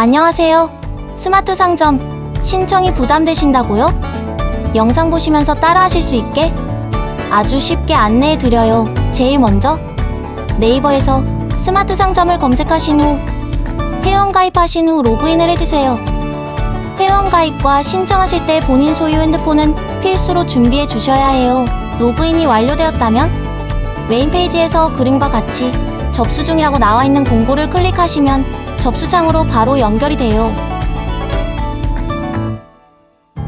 안녕하세요. 스마트 상점 신청이 부담되신다고요? 영상 보시면서 따라하실 수 있게 아주 쉽게 안내해 드려요. 제일 먼저 네이버에서 스마트 상점을 검색하신 후 회원 가입하신 후 로그인을 해주세요. 회원 가입과 신청하실 때 본인 소유 핸드폰은 필수로 준비해 주셔야 해요. 로그인이 완료되었다면 메인 페이지에서 그림과 같이 접수 중이라고 나와 있는 공고를 클릭하시면 접수창으로 바로 연결이 돼요.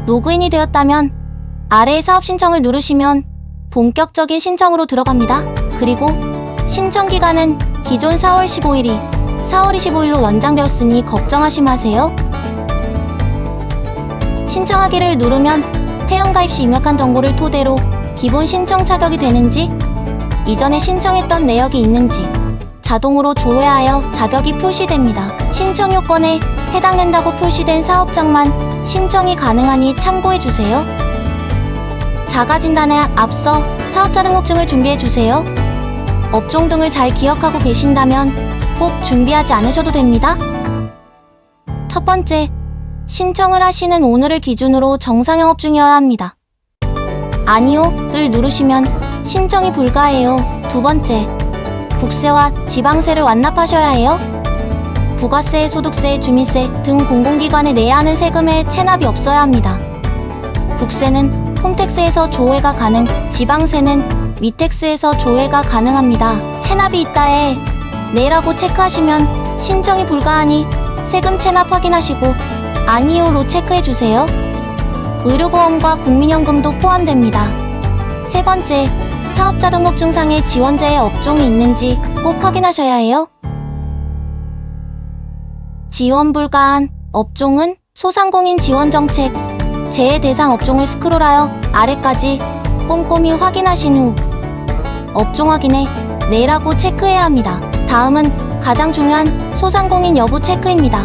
로그인이 되었다면 아래의 사업 신청을 누르시면 본격적인 신청으로 들어갑니다. 그리고 신청 기간은 기존 4월 15일이 4월 25일로 연장되었으니 걱정하지 마세요. 신청하기를 누르면 회원가입 시 입력한 정보를 토대로 기본 신청 자격이 되는지 이전에 신청했던 내역이 있는지 자동으로 조회하여 자격이 표시됩니다. 신청 요건에 해당된다고 표시된 사업장만 신청이 가능하니 참고해주세요. 자가진단에 앞서 사업자 등록증을 준비해주세요. 업종 등을 잘 기억하고 계신다면 꼭 준비하지 않으셔도 됩니다. 첫 번째, 신청을 하시는 오늘을 기준으로 정상 영업 중이어야 합니다. 아니요를 누르시면 신청이 불가해요. 두 번째, 국세와 지방세를 완납하셔야 해요. 부가세, 소득세, 주민세 등 공공기관에 내야 하는 세금에 체납이 없어야 합니다. 국세는 홈택스에서 조회가 가능, 지방세는 위택스에서 조회가 가능합니다. 체납이 있다에 네라고 체크하시면 신청이 불가하니 세금 체납 확인하시고 아니요로 체크해주세요. 의료보험과 국민연금도 포함됩니다. 세 번째, 사업자 등록증상에 지원자의 업종이 있는지 꼭 확인하셔야 해요. 지원 불가한 업종은 소상공인 지원 정책, 재해 대상 업종을 스크롤하여 아래까지 꼼꼼히 확인하신 후 업종 확인에 네라고 체크해야 합니다. 다음은 가장 중요한 소상공인 여부 체크입니다.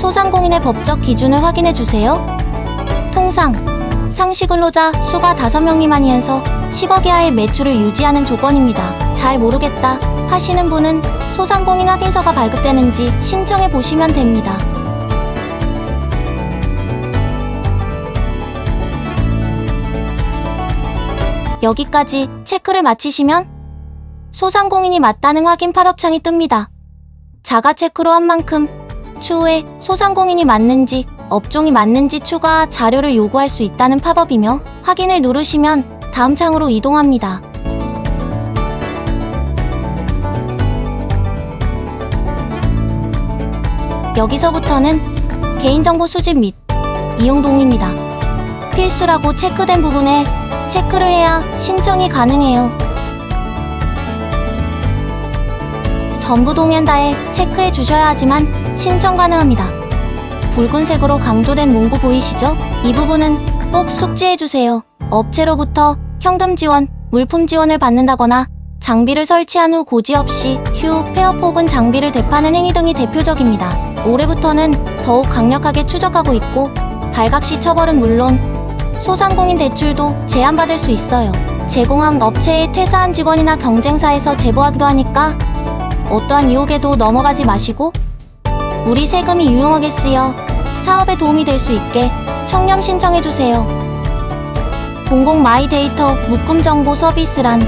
소상공인의 법적 기준을 확인해 주세요. 통상 상시 근로자 수가 5명 미만이어서 10억 이하의 매출을 유지하는 조건입니다. 잘 모르겠다 하시는 분은 소상공인 확인서가 발급되는지 신청해 보시면 됩니다. 여기까지 체크를 마치시면 소상공인이 맞다는 확인 팔업창이 뜹니다. 자가 체크로 한 만큼 추후에 소상공인이 맞는지 업종이 맞는지 추가 자료를 요구할 수 있다는 팝업이며 확인을 누르시면 다음 창으로 이동합니다. 여기서부터는 개인정보 수집 및 이용 동의입니다. 필수라고 체크된 부분에 체크를 해야 신청이 가능해요. 전부 동의한다에 체크해 주셔야 하지만 신청 가능합니다. 붉은색으로 강조된 문구 보이시죠? 이 부분은 꼭 숙지해 주세요. 업체로부터 현금 지원, 물품 지원을 받는다거나 장비를 설치한 후 고지 없이 휴, 폐업 혹은 장비를 대파는 행위 등이 대표적입니다. 올해부터는 더욱 강력하게 추적하고 있고 발각시 처벌은 물론 소상공인 대출도 제한받을 수 있어요. 제공한 업체에 퇴사한 직원이나 경쟁사에서 제보하기도 하니까 어떠한 유혹에도 넘어가지 마시고 우리 세금이 유용하게 쓰여 사업에 도움이 될 수 있게 청렴 신청해주세요. 공공 마이 데이터 묶음 정보 서비스란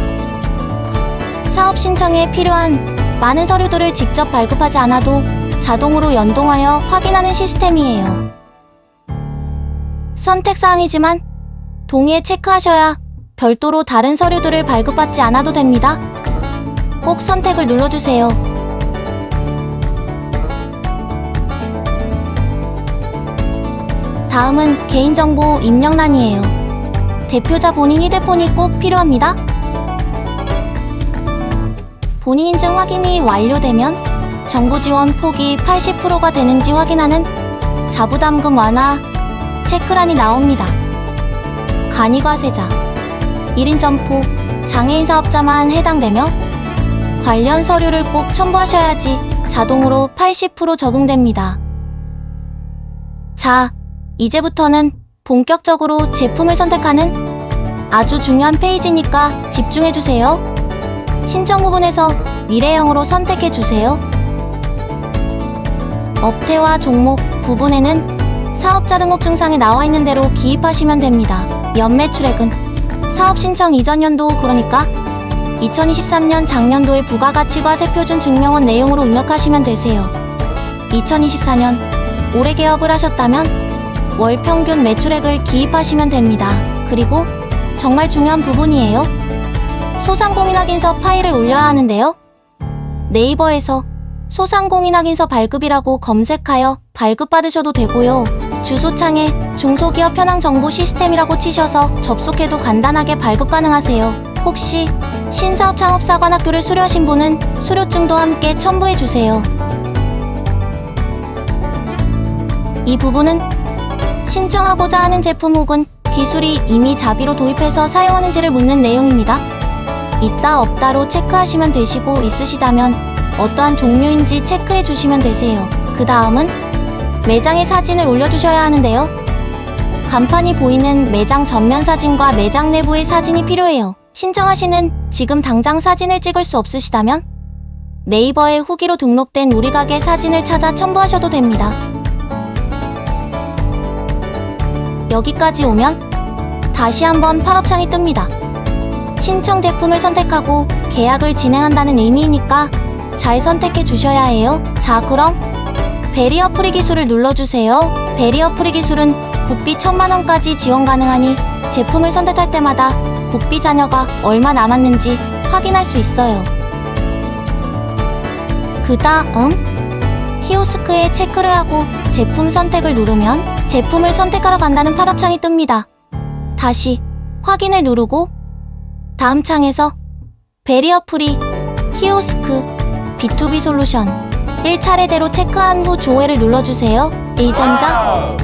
사업 신청에 필요한 많은 서류들을 직접 발급하지 않아도 자동으로 연동하여 확인하는 시스템이에요. 선택사항이지만 동의에 체크하셔야 별도로 다른 서류들을 발급받지 않아도 됩니다. 꼭 선택을 눌러주세요. 다음은 개인정보 입력란이에요. 대표자 본인 휴대폰이 꼭 필요합니다. 본인 인증 확인이 완료되면 정부 지원 폭이 80%가 되는지 확인하는 자부담금 완화 체크란이 나옵니다. 간이과 세자, 1인 점포, 장애인 사업자만 해당되며 관련 서류를 꼭 첨부하셔야지 자동으로 80% 적용됩니다. 자, 이제부터는 본격적으로 제품을 선택하는 아주 중요한 페이지니까 집중해주세요. 신청 부분에서 미래형으로 선택해주세요. 업태와 종목 부분에는 사업자 등록 증상에 나와 있는 대로 기입하시면 됩니다. 연매출액은 사업 신청 이전 연도 그러니까 2023년 작년도의 부가가치과 세 표준 증명원 내용으로 입력하시면 되세요. 2024년 올해 개업을 하셨다면 월 평균 매출액을 기입하시면 됩니다. 그리고 정말 중요한 부분이에요. 소상공인확인서 파일을 올려야 하는데요. 네이버에서 소상공인확인서 발급이라고 검색하여 발급받으셔도 되고요. 주소창에 중소기업 현황 정보 시스템이라고 치셔서 접속해도 간단하게 발급 가능하세요. 혹시 신사업 창업사관 학교를 수료하신 분은 수료증도 함께 첨부해 주세요. 이 부분은 신청하고자 하는 제품 혹은 기술이 이미 자비로 도입해서 사용하는지를 묻는 내용입니다. 있다 없다로 체크하시면 되시고 있으시다면 어떠한 종류인지 체크해 주시면 되세요. 그 다음은 매장의 사진을 올려주셔야 하는데요. 간판이 보이는 매장 전면 사진과 매장 내부의 사진이 필요해요. 신청하시는 지금 당장 사진을 찍을 수 없으시다면 네이버에 후기로 등록된 우리 가게 사진을 찾아 첨부하셔도 됩니다. 여기까지 오면 다시 한번 팝업창이 뜹니다. 신청 제품을 선택하고 계약을 진행한다는 의미이니까 잘 선택해 주셔야 해요. 자, 그럼 베리어 프리 기술을 눌러주세요. 베리어 프리 기술은 국비 천만 원까지 지원 가능하니 제품을 선택할 때마다 국비 잔여가 얼마 남았는지 확인할 수 있어요. 그 다음 키오스크에 체크를 하고 제품 선택을 누르면 제품을 선택하러 간다는 팝업창이 뜹니다. 다시 확인을 누르고 다음 창에서 베리어 프리 키오스크 B2B 솔루션 1차례대로 체크한 후 조회를 눌러주세요. A전자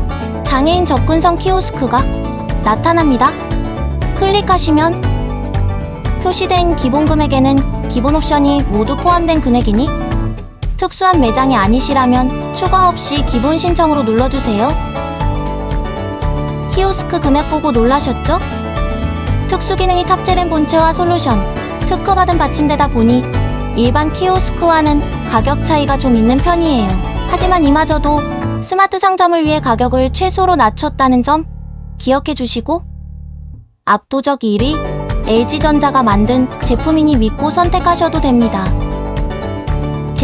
장애인 접근성 키오스크가 나타납니다. 클릭하시면 표시된 기본 금액에는 기본 옵션이 모두 포함된 금액이니 특수한 매장이 아니시라면 추가 없이 기본 신청으로 눌러주세요. 키오스크 금액 보고 놀라셨죠? 특수 기능이 탑재된 본체와 솔루션, 특허받은 받침대다 보니 일반 키오스크와는 가격 차이가 좀 있는 편이에요. 하지만 이마저도 스마트 상점을 위해 가격을 최소로 낮췄다는 점 기억해 주시고 압도적 1위 LG전자가 만든 제품이니 믿고 선택하셔도 됩니다.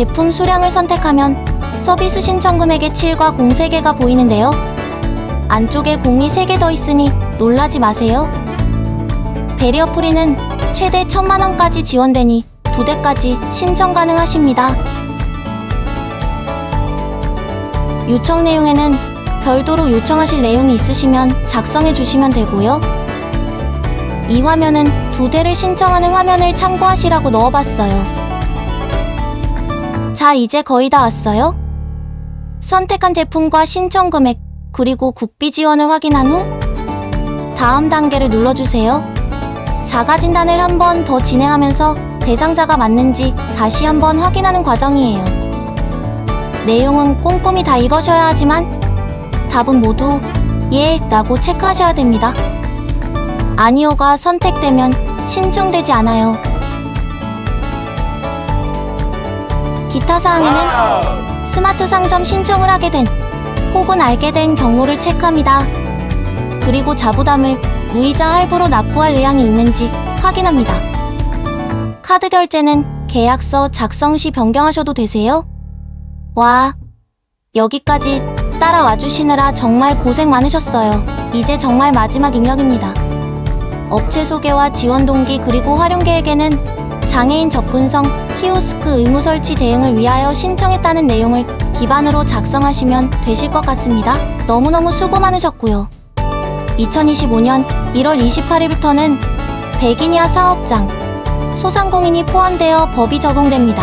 제품 수량을 선택하면 서비스 신청 금액의 7과 0 3개가 보이는데요. 안쪽에 공이 3개 더 있으니 놀라지 마세요. 베리어 프리는 최대 1000만원까지 지원되니 두 대까지 신청 가능하십니다. 요청 내용에는 별도로 요청하실 내용이 있으시면 작성해 주시면 되고요. 이 화면은 두 대를 신청하는 화면을 참고하시라고 넣어봤어요. 자, 이제 거의 다 왔어요. 선택한 제품과 신청 금액, 그리고 국비 지원을 확인한 후 다음 단계를 눌러주세요. 자가 진단을 한 번 더 진행하면서 대상자가 맞는지 다시 한번 확인하는 과정이에요. 내용은 꼼꼼히 다 읽으셔야 하지만 답은 모두 예 라고 체크하셔야 됩니다. 아니오가 선택되면 신청되지 않아요. 기타 사항에는 스마트 상점 신청을 하게 된 혹은 알게 된 경로를 체크합니다. 그리고 자부담을 무이자 할부로 납부할 의향이 있는지 확인합니다. 카드 결제는 계약서 작성 시 변경하셔도 되세요. 와, 여기까지 따라와 주시느라 정말 고생 많으셨어요. 이제 정말 마지막 입력입니다. 업체 소개와 지원 동기 그리고 활용 계획에는 장애인 접근성 키오스크 의무 설치 대응을 위하여 신청했다는 내용을 기반으로 작성하시면 되실 것 같습니다. 너무너무 수고 많으셨고요. 2025년 1월 28일부터는 백인 이하 사업장, 소상공인이 포함되어 법이 적용됩니다.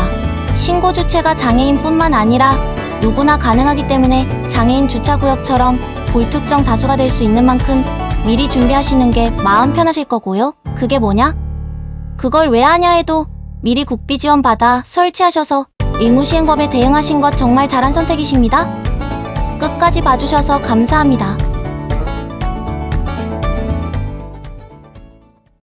신고 주체가 장애인뿐만 아니라 누구나 가능하기 때문에 장애인 주차구역처럼 불특정 다수가 될 수 있는 만큼 미리 준비하시는 게 마음 편하실 거고요. 그게 뭐냐? 그걸 왜 하냐 해도 미리 국비 지원 받아 설치하셔서 의무 시행법에 대응하신 것 정말 잘한 선택이십니다. 끝까지 봐주셔서 감사합니다.